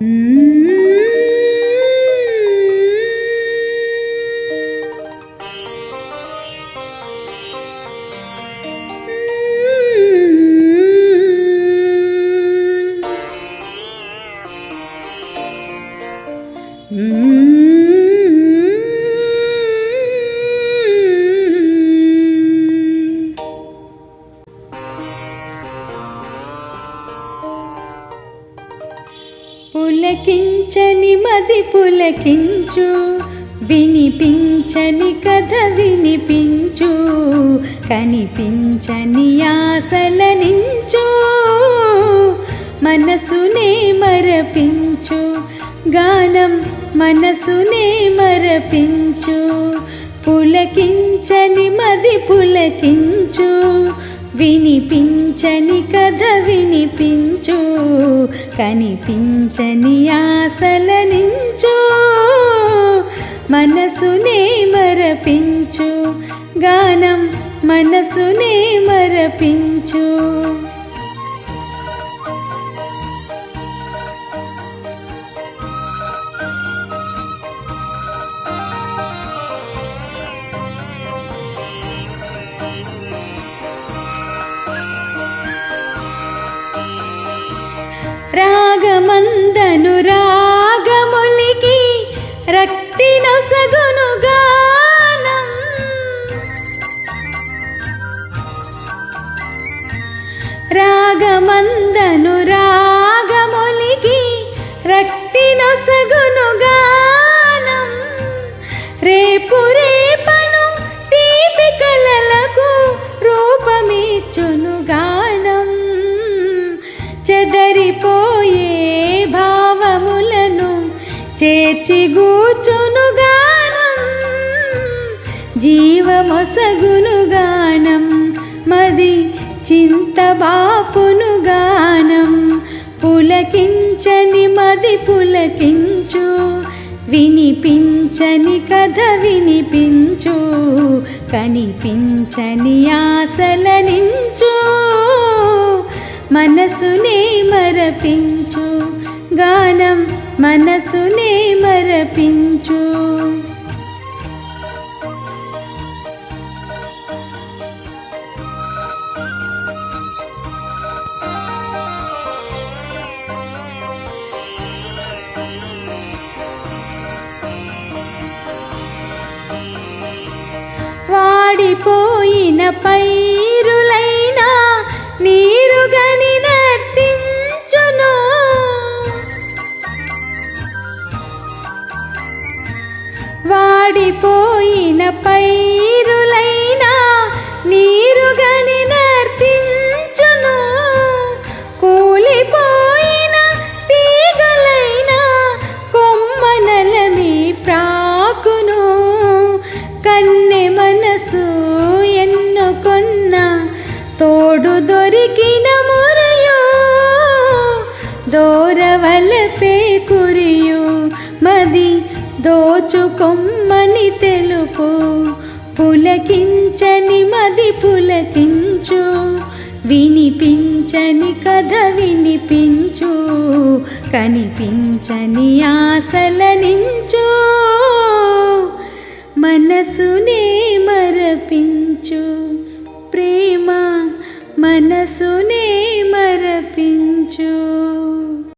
嗯。嗯。పులకించని మది పులకించు వినిపించని కథ వినిపించు కనిపించని ఆశలనించు మనసునే మరపించు గానం మనసునే మరపించు పులకించని మది పులకించు వినిపించని కథ వినిపించు కనిపించని ఆశలనించు మనసునే మరపించు గానం మనసునే మరపించు. రక్తి నొసగును చేర్చి గూచును గానం జీవమొసగును గానం మది చింత బాపును గానం పులకించని మది పులకించు వినిపించని కథ వినిపించు కనిపించని ఆశలనించు మనసునే మరపించు గానం మనసునే మరపించు. వాడిపోయిన పై పైరులైనా నీరుగని నర్తించును. కూలిపోయిన తీగలైనా కొమ్మనలమి ప్రాకును. కన్నె మనసు ఎన్నుకొన్న తోడు దొరికిన మురయు. దోరవలపే కురియు మది దోచుకొమ్మని తెలుపు పులకించని మది పులకించు వినిపించని కథ వినిపించు కనిపించని ఆశలనించు మనసునే మరపించు ప్రేమ మనసునే